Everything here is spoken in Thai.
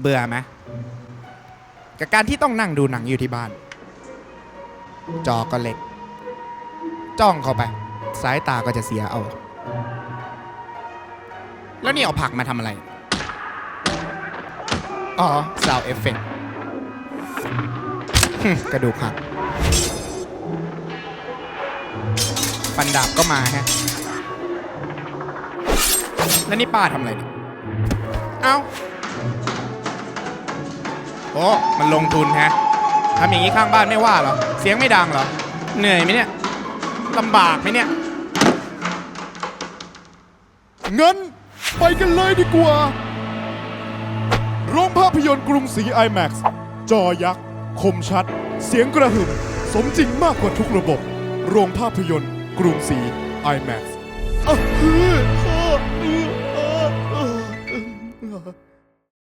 เบื่อไหมกับการที่ต้องนั่งดูหนังอยู่ที่บ้าน จอก็เล็ก จ้องเข้าไป สายตาก็จะเสียเอา แล้วนี่เอาผักมาทำอะไร อ๋อซาวเอฟเฟกกระดูกหักฟันดาบก็มาฮะ แล้วนี่ป้าทำอะไรเนี่ย เอ้า อ้ มันลงทุนฮะทำอย่างนี้ข้างบ้านไม่ว่าหรอ เสียงไม่ดังหรอ เหนื่อยไหมเนี่ยลำบากไหมเนี่ย เงั้นไปกันเลยดีกว่า โรงภาพยนตร์กรุงศรี IMAX จอยักษ์ คมชัด เสียงกระหึ่ม สมจริงมากกว่าทุกระบบ โรงภาพยนตร์กรุงศรี IMAX อะเฮ้อเฮ้อเออ